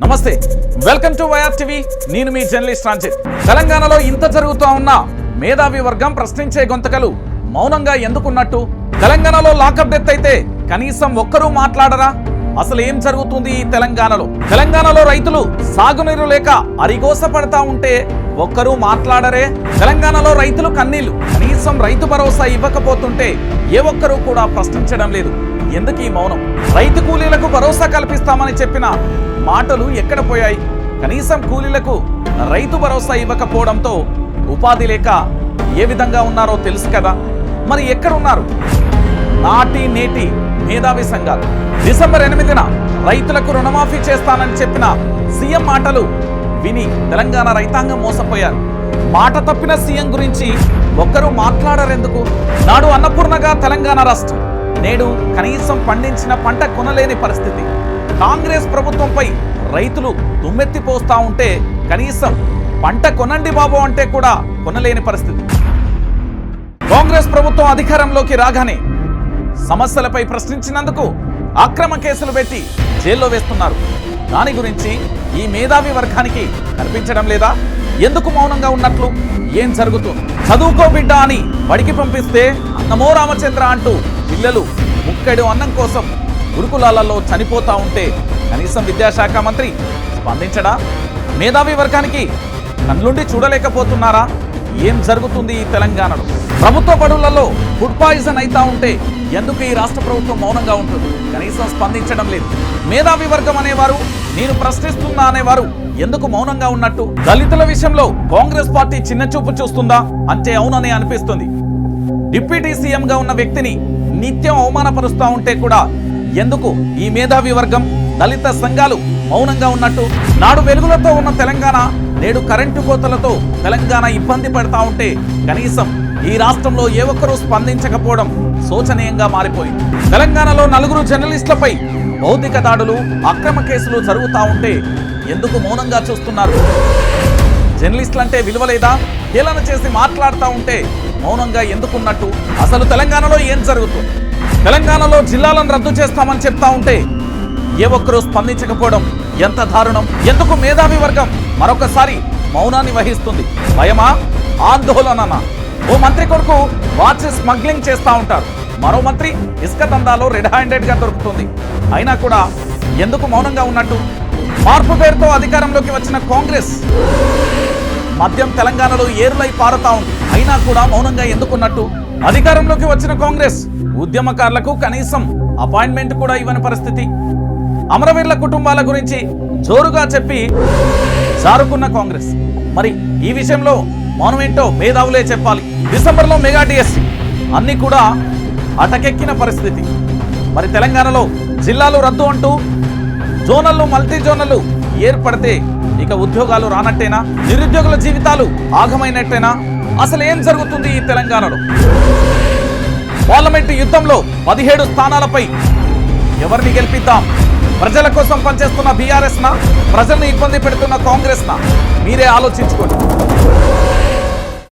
నమస్తే. Welcome to YR TV. నేను మీ జర్నలిస్ట్ రాంజిత్. తెలంగాణలో ఇంత జరుగుతూ ఉన్న మేధావి వర్గం ప్రశ్నించే గొంతకలు మౌనంగా ఎందుకున్నట్టు? తెలంగాణలో లాకప్ డెత్ అయితే కనీసం ఒక్కరూ మాట్లాడరా? అసలు ఏం జరుగుతుంది ఈ తెలంగాణలో? తెలంగాణలో రైతులు సాగునీరు లేక అరిగోస పడతా ఉంటే ఒక్కరూ మాట్లాడరే? తెలంగాణలో రైతులు కన్నీళ్ళు. కనీసం రైతు భరోసా ఇవ్వకపోతుంటే ఏ ఒక్కరూ కూడా ప్రశ్నించడం లేదు. ఎందుకు ఈ మౌనం? రైతు కూలీలకు భరోసా కల్పిస్తామని చెప్పిన మాటలు ఎక్కడ పోయాయి? కనీసం కూలీలకు రైతు భరోసా ఇవ్వకపోవడంతో ఉపాధి లేక ఏ విధంగా ఉన్నారో తెలుసు కదా? మరి ఎక్కడున్నారు? నాటి నేటి మేధావి సంఘాలు. డిసెంబర్ ఎనిమిదిన రైతులకు రుణమాఫీ చేస్తానని చెప్పిన సీఎం మాటలు విని తెలంగాణ రైతాంగం మోసపోయారు. మాట తప్పిన సీఎం గురించి ఒక్కరూ మాట్లాడరెందుకు? నాడు అన్నపూర్ణగా తెలంగాణ రాష్ట్రం. నేడు కనీసం పండించిన పంట కొనలేని పరిస్థితి. కాంగ్రెస్ ప్రభుత్వంపై రైతులు దుమ్మెత్తిపోస్తా ఉంటే కనీసం పంట కొనండి బాబు అంటే కూడా కొనలేని పరిస్థితి. కాంగ్రెస్ ప్రభుత్వం అధికారంలోకి రాగానే సమస్యలపై ప్రశ్నించినందుకు అక్రమ కేసులు పెట్టి జైల్లో వేస్తున్నారు. దాని గురించి ఈ మేధావి వర్గానికి కనిపించడం లేదా? ఎందుకు మౌనంగా ఉన్నట్లు? ఏం జరుగుతుంది? చదువుకో బిడ్డ అని బడికి పంపిస్తే అన్నమో రామచంద్ర అంటూ పిల్లలు ముక్కడు అన్నం కోసం గురుకులాలలో చనిపోతా ఉంటే కనీసం విద్యాశాఖ మంత్రి స్పందించడా? మేధావి వర్గానికి కళ్ళుండి చూడలేకపోతున్నారా? ఏం జరుగుతుంది ఈ తెలంగాణలో? ప్రభుత్వ బడులలో ఫుడ్ పాయిజన్ అయితా ఉంటే ఎందుకు ఈ రాష్ట్ర ప్రభుత్వం మౌనంగా ఉంటుంది? కనీసం స్పందించడం లేదు. మేధావి వర్గం అనేవారు నేను ప్రశ్నిస్తున్నా అనేవారు ఎందుకు మౌనంగా ఉన్నట్టు? దళితుల విషయంలో కాంగ్రెస్ పార్టీ చిన్న చూపు చూస్తుందా? అంటే అవునని అనిపిస్తుంది. డిప్యూటీ సీఎంగా ఉన్న వ్యక్తిని నిత్యం అవమానపరుస్తూ ఉంటే కూడా ఎందుకు ఈ మేధావి వర్గం దళిత సంఘాలు మౌనంగా ఉన్నట్టు? నాడు వెలుగులతో ఉన్న తెలంగాణ నేడు కరెంటు కోతలతో తెలంగాణ ఇబ్బంది పడతా ఉంటే కనీసం ఈ రాష్ట్రంలో ఏ ఒక్కరూ స్పందించకపోవడం శోచనీయంగా మారిపోయింది. తెలంగాణలో నలుగురు జర్నలిస్టులపై భౌతిక దాడులు అక్రమ కేసులు జరుగుతా ఉంటే ఎందుకు మౌనంగా చూస్తున్నారు? జర్నలిస్టులంటే విలువలేదా హేళన చేసి మాట్లాడుతూ ఉంటే మౌనంగా ఎందుకున్నట్టు? అసలు తెలంగాణలో ఏం జరుగుతుంది? తెలంగాణలో జిల్లాలను రద్దు చేస్తామని చెప్తా ఉంటే ఏ ఒక్కరూ స్పందించకపోవడం ఎంత దారుణం? ఎందుకు మేధావి వర్గం మరొకసారి మౌనాన్ని వహిస్తుంది? భయమా? ఆందోళననా? ఓ మంత్రి కొడుకు వాచ్ స్మగ్లింగ్ చేస్తా ఉంటారు. మరో మంత్రి ఇసుక దందాలో రెడ్ హ్యాండెడ్గా దొరుకుతుంది. అయినా కూడా ఎందుకు మౌనంగా ఉన్నట్టు? మార్పు పేరుతో అధికారంలోకి వచ్చిన కాంగ్రెస్ మద్యం తెలంగాణలో ఏరులై పారుతా ఉంది. అయినా కూడా మౌనంగా ఎందుకున్నట్టు? అధికారంలోకి వచ్చిన కాంగ్రెస్ ఉద్యమకారులకు కనీసం అపాయింట్మెంట్ కూడా ఇవ్వని పరిస్థితి. అమరవీరుల కుటుంబాల గురించి జోరుగా చెప్పి జారుకున్న కాంగ్రెస్. మరి ఈ విషయంలో మౌనం ఏంటో మేధావులే చెప్పాలి. డిసెంబర్లో మెగా డిఎస్సి. అన్ని కూడా అటకెక్కిన పరిస్థితి. మరి తెలంగాణలో జిల్లాలు రద్దు అంటూ జోనల్లు మల్టీ జోనల్లు ఏర్పడితే ఇక ఉద్యోగాలు రానట్టేనా? నిరుద్యోగుల జీవితాలు ఆగమైనట్టేనా? అసలు ఏం జరుగుతుంది ఈ తెలంగాణలో? పార్లమెంటు యుద్ధంలో పదిహేడు స్థానాలపై ఎవరిని గెలిపిద్దాం? ప్రజల కోసం పనిచేస్తున్న బీఆర్ఎస్న? ప్రజల్ని ఇబ్బంది పెడుతున్న కాంగ్రెస్న? మీరే ఆలోచించుకోండి.